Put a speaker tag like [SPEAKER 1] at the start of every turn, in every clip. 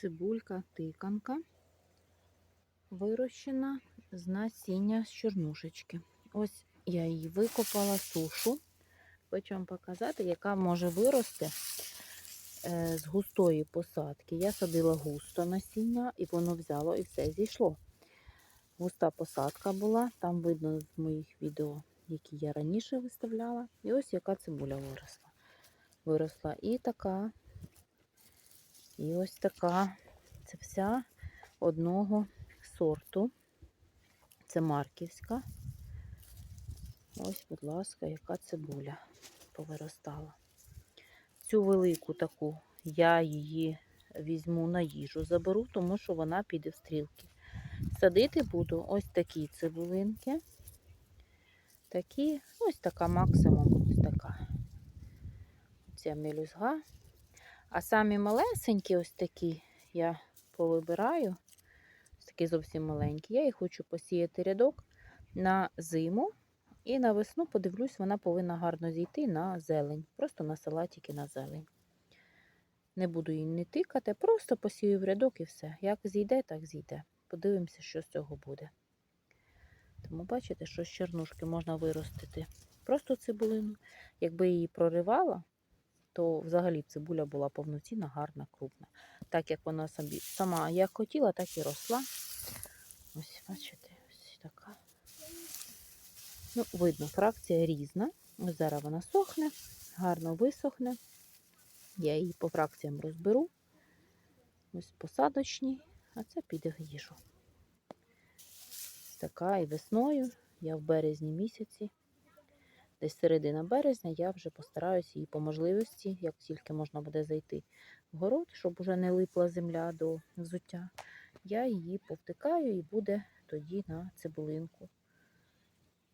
[SPEAKER 1] цибулька тиканка, вирощена з насіння з чорнушечки. Ось я її викопала сушу. Хочу вам показати, яка може вирости е, з густої посадки. Я садила густо насіння, і воно взяло і все зійшло. Густа посадка була, там видно з моїх відео, які я раніше виставляла. І ось яка цибуля виросла. Виросла і така, і ось така. Це вся одного сорту. Це марківська. Ось, будь ласка, яка цибуля повиростала. Цю велику таку я її візьму на їжу, заберу, тому що вона піде в стрілки. Садити буду ось такі цибулинки. Такі, ось така максимум, ось така. Ця мелюзга. А самі малесенькі, ось такі, я повибираю. Ось такі зовсім маленькі. Я їх хочу посіяти рядок на зиму. І на весну, подивлюсь, вона повинна гарно зійти на зелень. Просто на салатики на зелень. Не буду її не тикати, просто посію в рядок і все. Як зійде, так зійде. Подивимося, що з цього буде. Тому бачите, що з чернушки можна виростити просто цибулину. Якби її проривала, то взагалі цибуля була повноцінна, гарна, крупна. Так як вона собі сама як хотіла, так і росла. Ось, бачите, ось така. Ну, видно, фракція різна. Ось зараз вона сохне, гарно висохне. Я її по фракціям розберу. Ось посадочні, а це піде в їжу. Така і весною, я в березні місяці, десь середина березня, я вже постараюся її по можливості, як тільки можна буде зайти в город, щоб уже не липла земля до взуття. Я її повтикаю і буде тоді на цибулинку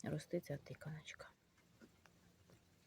[SPEAKER 1] рости ця тиканочка.